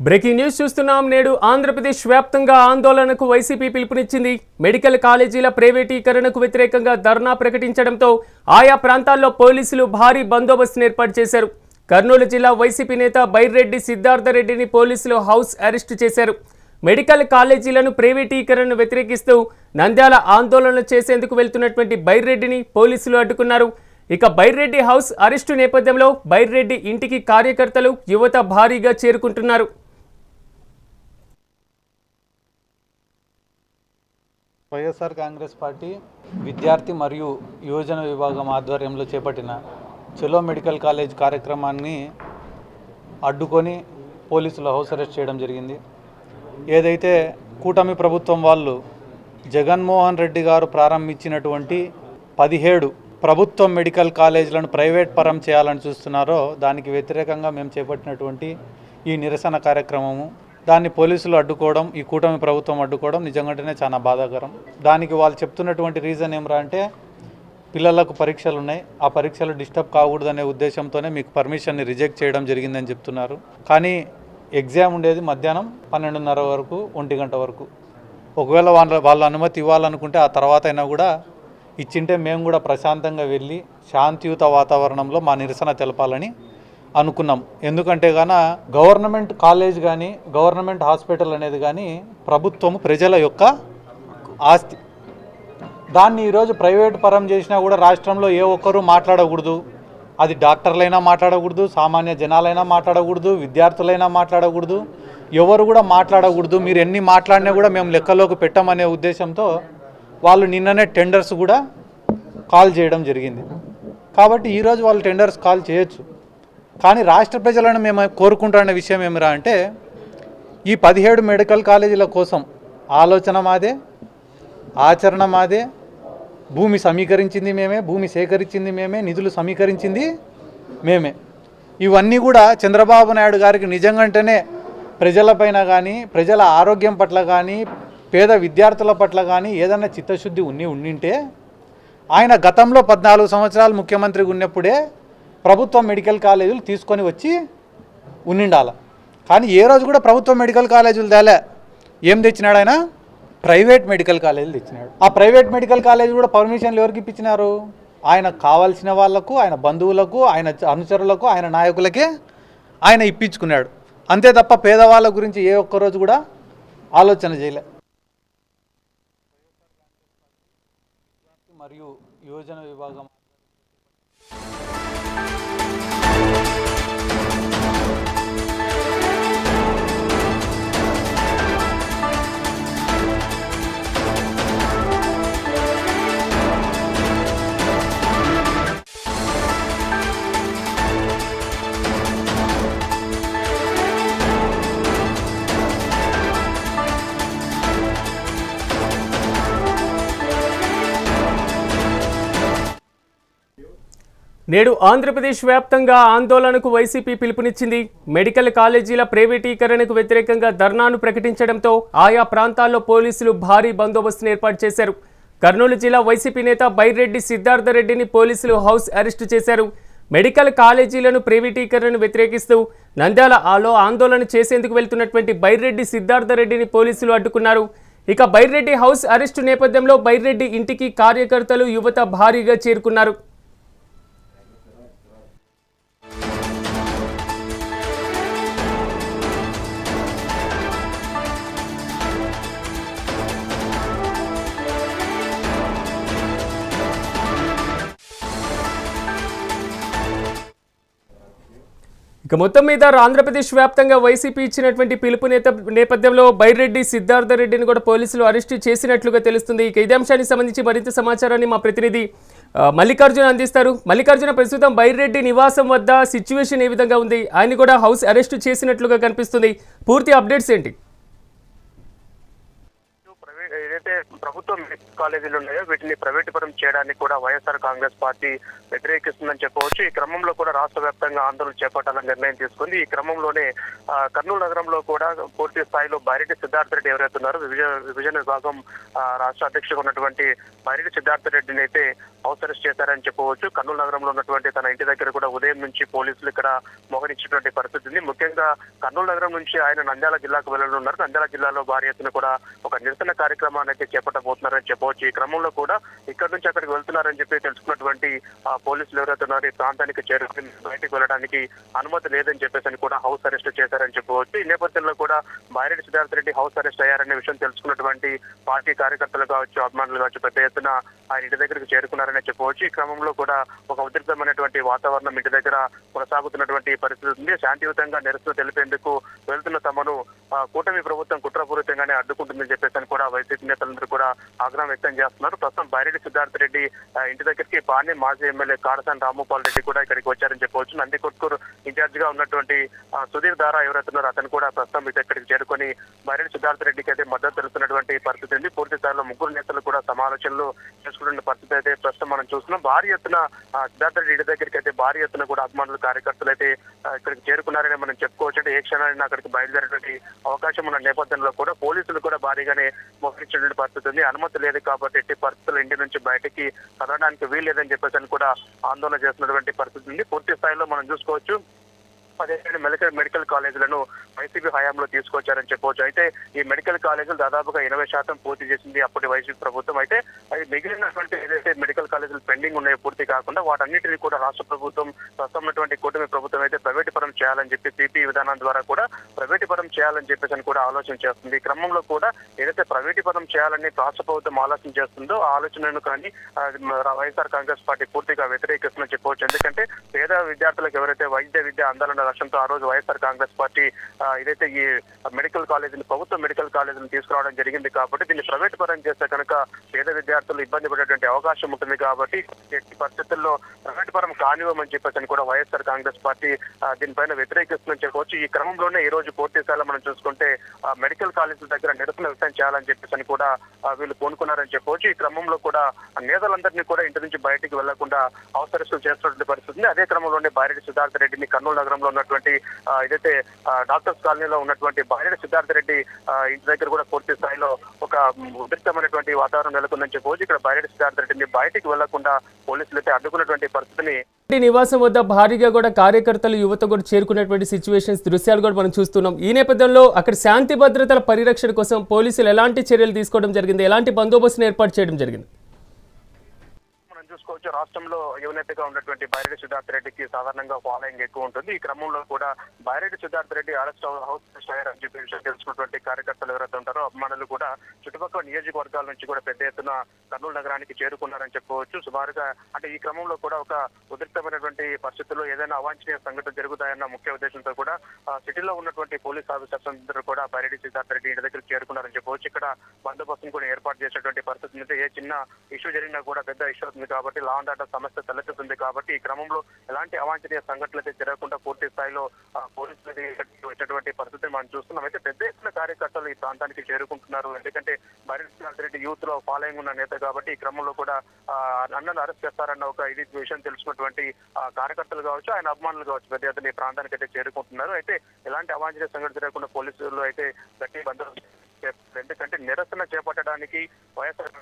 Breaking news చూస్తున్నాం. నేడు ఆంధ్రప్రదేశ్ వ్యాప్తంగా ఆందోళనకు వైసీపీ పిలుపునిచ్చింది. మెడికల్ కాలేజీల ప్రైవేటీకరణకు వ్యతిరేకంగా ధర్నా ప్రకటించడంతో ఆయా ప్రాంతాల్లో పోలీసులు భారీ బందోబస్తును ఏర్పాటు చేశారు. కర్నూలు జిల్లా వైసీపీ నేత బైర్రెడ్డి సిద్ధార్థరెడ్డిని పోలీసులు హౌస్ అరెస్టు చేశారు. మెడికల్ కాలేజీలను ప్రైవేటీకరణను వ్యతిరేకిస్తూ నంద్యాల ఆందోళన చేసేందుకు వెళ్తున్నటువంటి బైర్రెడ్డిని పోలీసులు అడ్డుకున్నారు. ఇక బైర్రెడ్డి హౌస్ అరెస్టు నేపథ్యంలో బైర్రెడ్డి ఇంటికి కార్యకర్తలు యువత భారీగా చేరుకుంటున్నారు. వైఎస్ఆర్ కాంగ్రెస్ పార్టీ విద్యార్థి మరియు యువజన విభాగం ఆధ్వర్యంలో చేపట్టిన చెలో మెడికల్ కాలేజ్ కార్యక్రమాన్ని అడ్డుకొని పోలీసులు హౌస్ అరెస్ట్ చేయడం జరిగింది. ఏదైతే కూటమి ప్రభుత్వం వాళ్ళు జగన్మోహన్ రెడ్డి గారు ప్రారంభించినటువంటి పదిహేడు ప్రభుత్వ మెడికల్ కాలేజీలను ప్రైవేట్ పరం చేయాలని చూస్తున్నారో దానికి వ్యతిరేకంగా మేము చేపట్టినటువంటి ఈ నిరసన కార్యక్రమము దాన్ని పోలీసులు అడ్డుకోవడం ఈ కూటమి ప్రభుత్వం అడ్డుకోవడం నిజంగానే చాలా బాధాకరం. దానికి వాళ్ళు చెప్తున్నటువంటి రీజన్ ఏమరా అంటే పిల్లలకు పరీక్షలు ఉన్నాయి. ఆ పరీక్షలు డిస్టర్బ్ కాకూడదనే ఉద్దేశంతోనే మీకు పర్మిషన్ని రిజెక్ట్ చేయడం జరిగిందని చెప్తున్నారు. కానీ ఎగ్జామ్ ఉండేది మధ్యాహ్నం పన్నెండున్నర వరకు ఒంటి గంట వరకు. ఒకవేళ వాళ్ళ వాళ్ళ అనుమతి ఇవ్వాలనుకుంటే ఆ తర్వాత అయినా కూడా ఇచ్చింటే మేము కూడా ప్రశాంతంగా వెళ్ళి శాంతియుత వాతావరణంలో మా నిరసన తెలపాలని అనుకున్నాం. ఎందుకంటే గాన గవర్నమెంట్ కాలేజ్ కానీ గవర్నమెంట్ హాస్పిటల్ అనేది కానీ ప్రభుత్వం ప్రజల యొక్క ఆస్తి. దాన్ని ఈరోజు ప్రైవేట్ పరం చేసినా కూడా రాష్ట్రంలో ఏ ఒక్కరూ మాట్లాడకూడదు. అది డాక్టర్లైనా మాట్లాడకూడదు సామాన్య జనాలైనా మాట్లాడకూడదు విద్యార్థులైనా మాట్లాడకూడదు. ఎవరు కూడా మాట్లాడకూడదు. మీరు ఎన్ని మాట్లాడినా కూడా మేము లెక్కలోకి పెట్టమనే ఉద్దేశంతో వాళ్ళు నిన్ననే టెండర్స్ కూడా కాల్ చేయడం జరిగింది. కాబట్టి ఈరోజు వాళ్ళు టెండర్స్ కాల్ చేయొచ్చు. కానీ రాష్ట్ర ప్రజలను మేము కోరుకుంటున్న విషయం ఏమిరా అంటే ఈ పదిహేడు మెడికల్ కాలేజీల కోసం ఆలోచన మాదే ఆచరణ మాదే భూమి సమీకరించింది మేమే భూమి సేకరించింది మేమే నిధులు సమీకరించింది మేమే. ఇవన్నీ కూడా చంద్రబాబు నాయుడు గారికి నిజంగానే ప్రజలపైన కానీ ప్రజల ఆరోగ్యం పట్ల కానీ పేద విద్యార్థుల పట్ల కానీ ఏదైనా చిత్తశుద్ధి ఉన్ని ఉండింటే ఆయన గతంలో పద్నాలుగు సంవత్సరాలు ముఖ్యమంత్రిగా ఉన్నప్పుడే ప్రభుత్వ మెడికల్ కాలేజీలు తీసుకొని వచ్చి ఉండిండాల కానీ ఏ రోజు కూడా ప్రభుత్వ మెడికల్ కాలేజీలు తేలే. ఏం తెచ్చినాడు ఆయన? ప్రైవేట్ మెడికల్ కాలేజీలు తెచ్చినాడు. ఆ ప్రైవేట్ మెడికల్ కాలేజీ కూడా పర్మిషన్లు ఎవరికి ఇప్పించినారు? ఆయన కావాల్సిన వాళ్ళకు ఆయన బంధువులకు ఆయన అనుచరులకు ఆయన నాయకులకే ఆయన ఇప్పించుకున్నాడు. అంతే తప్ప పేదవాళ్ళ గురించి ఏ ఒక్క రోజు కూడా ఆలోచన చేయలే. మరియు యోజన విభాగం నేడు ఆంధ్రప్రదేశ్ వ్యాప్తంగా ఆందోళనకు వైసీపీ పిలుపునిచ్చింది. మెడికల్ కాలేజీల ప్రైవేటీకరణకు వ్యతిరేకంగా ధర్నాను ప్రకటించడంతో ఆయా ప్రాంతాల్లో పోలీసులు భారీ బందోబస్తును ఏర్పాటు చేశారు. కర్నూలు జిల్లా వైసీపీ నేత బైరెడ్డి సిద్ధార్థరెడ్డిని పోలీసులు హౌస్ అరెస్టు చేశారు. మెడికల్ కాలేజీలను ప్రైవేటీకరణను వ్యతిరేకిస్తూ నంద్యాల ఆలో ఆందోళన చేసేందుకు వెళ్తున్నటువంటి బైరెడ్డి సిద్ధార్థరెడ్డిని పోలీసులు అడ్డుకున్నారు. ఇక బైరెడ్డి హౌస్ అరెస్టు నేపథ్యంలో బైరెడ్డి ఇంటికి కార్యకర్తలు యువత భారీగా చేరుకున్నారు. ఇక మొత్తం మీద ఆంధ్రప్రదేశ్ వ్యాప్తంగా వైసీపీ ఇచ్చినటువంటి పిలుపు నేత నేపథ్యంలో బైరెడ్డి సిద్ధార్థ రెడ్డిని కూడా పోలీసులు అరెస్టు చేసినట్లుగా తెలుస్తుంది. ఇక ఇదే అంశానికి సంబంధించి మరింత సమాచారాన్ని మా ప్రతినిధి మల్లికార్జున అందిస్తారు. మల్లికార్జున ప్రస్తుతం బైరెడ్డి నివాసం వద్ద సిచ్యువేషన్ ఏ విధంగా ఉంది? ఆయన కూడా హౌస్ అరెస్టు చేసినట్లుగా కనిపిస్తుంది. పూర్తి అప్డేట్స్ ఏంటి? ఏదైతే మెడికల్ కాలేజీలు ఉన్నాయో వీటిని ప్రైవేటీకరం చేయడానికి కూడా వైఎస్ఆర్ కాంగ్రెస్ పార్టీ వ్యతిరేకిస్తుందని చెప్పవచ్చు. ఈ క్రమంలో కూడా రాష్ట్ర వ్యాప్తంగా ఆందోళన చేపట్టాలని నిర్ణయం తీసుకుంది. ఈ క్రమంలోనే కర్నూలు నగరంలో కూడా పూర్తి స్థాయిలో బైరెడ్డి సిద్ధార్థ రెడ్డి ఎవరైతే ఉన్నారో విభజన విభజన విభాగం రాష్ట్ర అధ్యక్షుడు ఉన్నటువంటి బైరెడ్డి సిద్ధార్థ రెడ్డిని అయితే హౌస్ అరెస్ట్ చేశారని చెప్పవచ్చు. కర్నూలు నగరంలో ఉన్నటువంటి తన ఇంటి దగ్గర కూడా ఉదయం నుంచి పోలీసులు ఇక్కడ మోహరించినటువంటి పరిస్థితి ఉంది. ముఖ్యంగా కర్నూలు నగరం నుంచి ఆయన నంద్యాల జిల్లాకు వెళ్ళనున్నారు. నంద్యాల జిల్లాలో భారీ ఎత్తున కూడా ఒక నిరసన కార్యక్రమాన్ని అయితే చేపట్టబోతున్నారని చెప్పవచ్చు. ఈ క్రమంలో కూడా ఇక్కడ నుంచి అక్కడికి వెళ్తున్నారని చెప్పి తెలుసుకున్నటువంటి పోలీసులు ఎవరైతే ఉన్నారో ఈ ప్రాంతానికి చేరుకుని బయటకు వెళ్ళడానికి అనుమతి లేదని చెప్పేసి అని కూడా హౌస్ అరెస్ట్ చేశారని చెప్పవచ్చు. ఈ నేపథ్యంలో కూడా బైరెడ్డి సిద్ధార్థ రెడ్డి హౌస్ అరెస్ట్ అయ్యారనే విషయం తెలుసుకున్నటువంటి పార్టీ కార్యకర్తలు కావచ్చు అభిమానులు కావచ్చు పెద్ద ఎత్తున ఆయన ఇంటి దగ్గరికి చేరుకున్నారని చెప్పవచ్చు. ఈ క్రమంలో కూడా ఒక ఉద్రిక్తమైనటువంటి వాతావరణం ఇంటి దగ్గర కొనసాగుతున్నటువంటి పరిస్థితి ఉంది. శాంతియుతంగా నిరసన తెలిపేందుకు వెళ్తున్న తమను కూటమి ప్రభుత్వం కుట్రపూరితంగానే అడ్డుకుంటుందని చెప్పేసి అని కూడా వైసీపీ నేతలందరూ కూడా ఆగ్రహం వ్యక్తం చేస్తున్నారు. ప్రస్తుతం బైరెడ్డి సిద్ధార్థ రెడ్డి ఇంటి దగ్గరికి పాణి మాజీ ఎమ్మెల్యే కారసాని రామగోపాల్ రెడ్డి కూడా ఇక్కడికి వచ్చారని చెప్పవచ్చు. నందికొట్కూరు ఇన్ఛార్జ్గా ఉన్నటువంటి సుధీర్ దారా ఎవరైతున్నారో అతను కూడా ప్రస్తుతం అయితే ఇక్కడికి చేరుకొని బైరెడ్డి సిద్ధార్థ రెడ్డికి అయితే మద్దతు తెలుస్తున్నటువంటి పరిస్థితి ఉంది. పూర్తి స్థాయిలో ముగ్గురు నేతలు కూడా సమాలోచనలు చేసుకుంటున్న పరిస్థితి అయితే ప్రస్తుతం మనం చూస్తున్నాం. భారీ ఎత్తున సిద్ధార్థ రెడ్డి ఇంటి దగ్గరికి అయితే భారీ ఎత్తున కూడా అభిమానులు కార్యకర్తలు అయితే ఇక్కడికి చేరుకున్నారని మనం చెప్పుకోవచ్చు. అంటే ఏ క్షణాన్ని అక్కడికి బయలుదేరేటువంటి అవకాశం ఉన్న నేపథ్యంలో కూడా పోలీసులు కూడా భారీగానే మోహరించినటువంటి పరిస్థితి ఉంది. అనుమతి లేదు కాబట్టి ఎట్టి పరిస్థితులు ఇంటి నుంచి బయటికి కదలడానికి వీల్లేదని చెప్పేసి అని కూడా ఆందోళన చేస్తున్నటువంటి పరిస్థితి ఉంది పూర్తి స్థాయిలో మనం చూసుకోవచ్చు. పదిహేను మెడికల్ మెడికల్ కాలేజీలను వైసీపీ హయాంలో తీసుకొచ్చారని చెప్పవచ్చు. అయితే ఈ మెడికల్ కాలేజీలు దాదాపుగా ఎనభై శాతం పూర్తి చేసింది అప్పటి వైసీపీ ప్రభుత్వం. అయితే అది మిగిలినటువంటి ఏదైతే మెడికల్ కాలేజీలు పెండింగ్ ఉన్నాయో పూర్తి కాకుండా వాటన్నిటిని కూడా రాష్ట్ర ప్రభుత్వం ప్రస్తుతం కూటమి ప్రభుత్వం అయితే ప్రైవేటీకరణ చేయాలని చెప్పి పీపీ విధానం ద్వారా కూడా ప్రైవేటీకరణ చేయాలని చెప్పేసి అని కూడా ఆలోచన చేస్తుంది. ఈ క్రమంలో కూడా ఏదైతే ప్రైవేటీకరణ చేయాలని రాష్ట్ర ప్రభుత్వం ఆలోచన చేస్తుందో ఆ ఆలోచనను కానీ వైఎస్ఆర్ కాంగ్రెస్ పార్టీ పూర్తిగా వ్యతిరేకిస్తుందని చెప్పవచ్చు. ఎందుకంటే పేద విద్యార్థులకు ఎవరైతే వైద్య విద్య అందాలన్న లక్ష్యంతో ఆ రోజు వైఎస్ఆర్ కాంగ్రెస్ పార్టీ ఏదైతే ఇదైతే ఈ మెడికల్ కాలేజీని ప్రభుత్వ మెడికల్ కాలేజీని తీసుకురావడం జరిగింది కాబట్టి దీన్ని ప్రైవేట్ పరం చేస్తే కనుక పేద విద్యార్థులు ఇబ్బంది పడేటువంటి అవకాశం ఉంటుంది కాబట్టి ఎట్టి పరిస్థితుల్లో ప్రైవేట్ పరం కానివ్వమని చెప్పేసి అని కూడా వైఎస్ఆర్ కాంగ్రెస్ పార్టీ దీనిపైన వ్యతిరేకిస్తుందని చెప్పవచ్చు ఈ క్రమంలోనే ఈ రోజు పోటీశాల మనం చూసుకుంటే ఆ, మెడికల్ కాలేజీల దగ్గర నిరసన వ్యక్తం చేయాలని చెప్పేసి అని కూడా వీళ్ళు కోనుకున్నారని చెప్పవచ్చు ఈ క్రమంలో కూడా నేతలందరినీ కూడా ఇంటి నుంచి బయటికి వెళ్ళకుండా అవసరస్తులు చేస్తున్నటువంటి పరిస్థితి అదే క్రమంలోనే బారెడ్డి సిద్ధార్థ రెడ్డిని కర్నూలు నగరంలో ఉన్నటువంటి ఏదైతే డాక్టర్స్ కాలనీలో ఉన్నటువంటి బారెడ్డి సిద్ధార్థ రెడ్డి ఇంటి దగ్గర కూడా పూర్తి స్థాయిలో ఒక ఉద్రిక్తమైనటువంటి వాతావరణం నెలకొందని చెప్పవచ్చు ఇక్కడ బారెడ్డి సిద్ధార్థ రెడ్డిని బయటికి వెళ్ళకుండా పోలీసులు అయితే అడ్డుకున్నటువంటి పరిస్థితిని నివాసం వద్ద భారీగా కూడా కార్యకర్తలు యువత కూడా చేరుకున్నటువంటి సిచ్యువేషన్స్ దృశ్యాలు కూడా మనం చూస్తున్నాం. ఈ నేపథ్యంలో అక్కడ శాంతి భద్రతల పరిరక్షణ కోసం పోలీసులు ఎలాంటి చర్యలు తీసుకోవడం జరిగింది? ఎలాంటి బందోబస్తును ఏర్పాటు చేయడం జరిగింది? మనం రాష్ట్రంలో యువనేతగా ఉన్నటువంటి బైరెడ్డి సిద్ధార్థ రెడ్డికి సాధారణంగా ఫాలోయింగ్ ఎక్కువ ఉంటుంది. ఈ క్రమంలో కూడా Byreddy Siddhartha Reddy arrest house arrest అని చెప్పి విషయం తెలుసుకున్నటువంటి కార్యకర్తలు ఎవరైతే ఉంటారో అభిమానులు కూడా చుట్టుపక్కల నియోజకవర్గాల నుంచి కూడా పెద్ద ఎత్తున కర్నూలు నగరానికి చేరుకున్నారని చెప్పవచ్చు. సుమారుగా అంటే ఈ క్రమంలో కూడా ఒక ఉద్రిక్తమైనటువంటి పరిస్థితుల్లో ఏదైనా అవాంఛనీయ సంఘటన జరుగుతాయన్న ముఖ్య ఉద్దేశంతో కూడా సిటీలో ఉన్నటువంటి పోలీస్ ఆఫీసర్స్ అందరూ కూడా బైరెడ్డి సిద్ధార్థ రెడ్డి ఇంటి దగ్గర చేరుకున్నారని చెప్పవచ్చు. ఇక్కడ బందోబస్తును కూడా ఏర్పాటు చేసేటువంటి పరిస్థితి ఉంది. ఏ చిన్న ఇష్యూ జరిగినా కూడా పెద్ద ఇష్యూ అవుతుంది కాబట్టి లా అండ్ ఆర్డర్ సమస్య తలెత్తుతుంది కాబట్టి ఈ క్రమంలో ఎలాంటి అవాంఛనీయ సంఘటనలు అయితే జరగకుండా పూర్తి స్థాయిలో పోలీసులు వచ్చేటువంటి పరిస్థితి మనం చూస్తున్నాం. అయితే పెద్ద ఎత్తున కార్యకర్తలు ఈ ప్రాంతానికి చేరుకుంటున్నారు. ఎందుకంటే బైరెడ్డి రెడ్డి యూత్లో ఫాలోయింగ్ ఉన్న నేత కాబట్టి ఈ క్రమంలో కూడా ఆ, అన్నను అరెస్ట్ చేస్తారన్న ఒక ఇది విషయం తెలుసుకున్నటువంటి కార్యకర్తలు కావచ్చు ఆయన అభిమానులు కావచ్చు పెద్ద ఎత్తున ఈ ప్రాంతానికి అయితే చేరుకుంటున్నారు. అయితే ఎలాంటి అవాంఛనీయ సంఘటన జరగకుండా పోలీసులు అయితే గట్టి బందోబస్తు ఎందుకంటే నిరసన చేపట్టడానికి వైఎస్ఆర్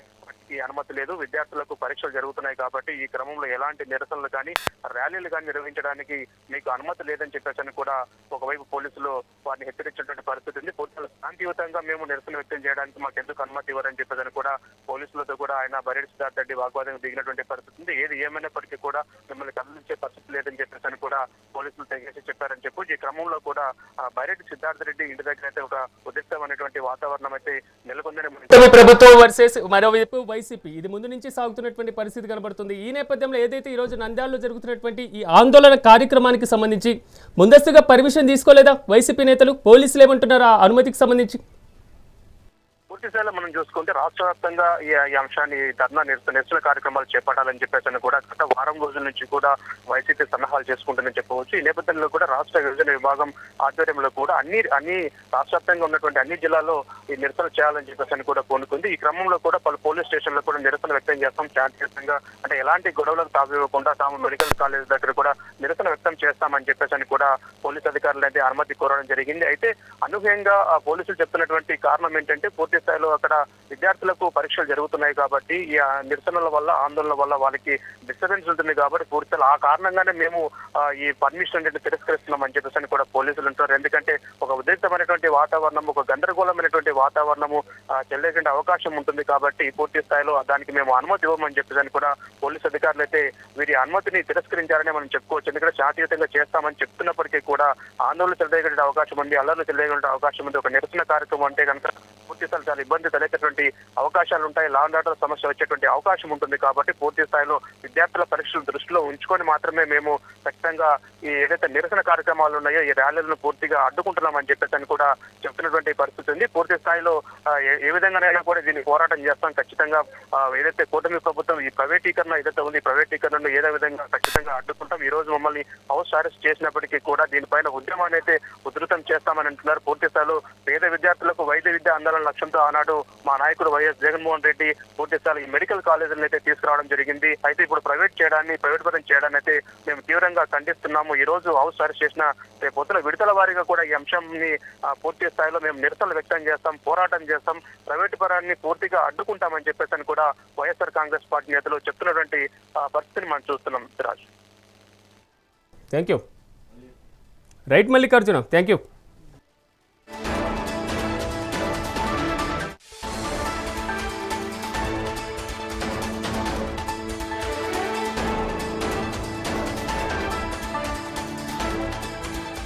కాంగ్రెస్ అనుమతి లేదు. విద్యార్థులకు పరీక్షలు జరుగుతున్నాయి కాబట్టి ఈ క్రమంలో ఎలాంటి నిరసనలు కానీ ర్యాలీలు కానీ నిర్వహించడానికి మీకు అనుమతి లేదని చెప్పేసి కూడా ఒకవైపు పోలీసులు వారిని హెచ్చరించినటువంటి పరిస్థితి ఉంది. పోలీసులు శాంతియుతంగా మేము నిరసన వ్యక్తం చేయడానికి మాకు ఎందుకు అనుమతి ఇవ్వరని చెప్పేసి అని కూడా పోలీసులతో కూడా ఆయన బరెడ్డి సిద్ధార్థ రెడ్డి వాగ్వాదం దిగినటువంటి పరిస్థితి ఉంది. ఏది ఏమైనప్పటికీ కూడా మిమ్మల్ని కదిలించే పరిస్థితి లేదని చెప్పేసి కూడా పోలీసులు తెగేసి చెప్పారని చెప్పు. ఈ క్రమంలో కూడా ఆ, బైరెడ్డి సిద్ధార్థ రెడ్డి ఇంటి దగ్గర అయితే ఒక ఉద్రిక్తమైనటువంటి వాతావరణం అయితే నెలకొందని ప్రభుత్వం వర్సెస్ మరోవైపు వైసీపీ ఇది ముందు నుంచి సాగుతున్నటువంటి పరిస్థితి కనబడుతుంది. ఈ నేపథ్యంలో ఏదైతే ఈ రోజు నంద్యాలలో జరుగుతున్నటువంటి ఈ ఆందోళన కార్యక్రమానికి సంబంధించి ముందస్తుగా పర్మిషన్ తీసుకోలేదా? వైసీపీ నేతలు పోలీసులు ఏమంటున్నారు? ఆ అనుమతికి సంబంధించి పూర్తి మనం చూసుకుంటే రాష్ట్ర వ్యాప్తంగా ఈ అంశాన్ని ధర్నా నిరసన నిరసన కార్యక్రమాలు చేపట్టాలని చెప్పేసి అని కూడా గత వారం రోజుల నుంచి కూడా వైసీపీ సన్నాహాలు చేసుకుంటుందని చెప్పవచ్చు. ఈ నేపథ్యంలో కూడా రాష్ట్ర విభజన విభాగం ఆధ్వర్యంలో కూడా అన్ని అన్ని రాష్ట్ర వ్యాప్తంగా ఉన్నటువంటి అన్ని జిల్లాల్లో ఈ నిరసన చేయాలని చెప్పేసి అని కూడా కోనుకుంది ఈ క్రమంలో కూడా పలు పోలీస్ స్టేషన్లో కూడా నిరసన వ్యక్తం చేస్తాం. శాంతియుతంగా అంటే ఎలాంటి గొడవలకు తావివ్వకుండా తాము మెడికల్ కాలేజ్ దగ్గర కూడా నిరసన వ్యక్తం చేస్తామని చెప్పేసి అని కూడా పోలీస్ అధికారులు అయితే అనుమతి కోరడం జరిగింది. అయితే అనూహ్యంగా ఆ పోలీసులు చెప్తున్నటువంటి కారణం ఏంటంటే పూర్తి స్థాయిలో అక్కడ విద్యార్థులకు పరీక్షలు జరుగుతున్నాయి కాబట్టి ఈ నిరసనల వల్ల ఆందోళన వల్ల వాళ్ళకి డిస్టర్బెన్స్ ఉంటుంది కాబట్టి పూర్తిగా ఆ కారణంగానే మేము ఈ పర్మిషన్ అంటే తిరస్కరిస్తున్నాం అని చెప్పేసి అని కూడా పోలీసులు ఉంటారు ఎందుకంటే ఒక ఉద్రిక్తమైనటువంటి వాతావరణం ఒక గందరగోళమైనటువంటి వాతావరణము ఆ, చెల్లేటువంటి అవకాశం ఉంటుంది కాబట్టి పూర్తి స్థాయిలో దానికి మేము అనుమతి ఇవ్వమని చెప్పేసి కూడా పోలీస్ అధికారులు అయితే వీరి అనుమతిని తిరస్కరించారని మనం చెప్పుకోవచ్చు. ఎందుకంటే శాంతియుతంగా చేస్తామని చెప్తున్నప్పటికీ కూడా ఆందోళన చెలరేగే అవకాశం ఉంది అల్లర్లు చెలరేగే అవకాశం ఉంది. ఒక నిరసన కార్యక్రమం అంటే కనుక పూర్తి స్థాయి చాలా ఇబ్బంది తలెత్తేటువంటి అవకాశాలు ఉంటాయి. లా ఆర్డర్ సమస్య వచ్చేటువంటి అవకాశం ఉంటుంది కాబట్టి పూర్తి స్థాయిలో విద్యార్థుల పరీక్షలు దృష్టిలో ఉంచుకొని మాత్రమే మేము ఖచ్చితంగా ఈ ఏదైతే నిరసన కార్యక్రమాలు ఉన్నాయో ఈ ర్యాలీలను పూర్తిగా అడ్డుకుంటున్నామని చెప్పేసి అని కూడా చెప్తున్నటువంటి పరిస్థితి ఉంది. పూర్తి స్థాయిలో ఏ- ఏ విధంగానైనా కూడా దీన్ని పోరాటం చేస్తాం. ఖచ్చితంగా ఏదైతే కూటమి ప్రభుత్వం ఈ ప్రైవేటీకరణ ఏదైతే ఉంది ప్రైవేటీకరణను ఏదో విధంగా ఖచ్చితంగా అడ్డుకుంటాం. ఈ రోజు మమ్మల్ని హౌస్ అరెస్ట్ చేసినప్పటికీ కూడా దీనిపైన ఉద్యమాన్ని అయితే ఉధృతం చేస్తామని అంటున్నారు. పూర్తి స్థాయిలో పేద విద్యార్థులకు వైద్య విద్య అందాలన్న లక్ష్యంతో ఆనాడు మా నాయకుడు వైఎస్ జగన్మోహన్ రెడ్డి పూర్తిస్థాయి ఈ మెడికల్ కాలేజీలను అయితే తీసుకురావడం జరిగింది. అయితే ఇప్పుడు ప్రైవేట్ చేయడాన్ని ప్రైవేట్ పరం చేయడాన్ని అయితే మేము తీవ్రంగా ఖండిస్తున్నాము. ఈ రోజు హౌస్ అరెస్ట్ చేసిన రేపు పొద్దున విడతల వారీగా కూడా ఈ అంశంని పూర్తి స్థాయిలో మేము నిరసనలు వ్యక్తం చేస్తాం పోరాటం చేస్తాం. ప్రైవేట్ పరాన్ని పూర్తిగా అడ్డుకుంటామని చెప్పేసి అని కూడా వైఎస్ఆర్ కాంగ్రెస్ పార్టీ నేతలు చెప్తున్నటువంటి పరిస్థితిని మనం చూస్తున్నాం. Siraj thank you right Mallikarjuna thank you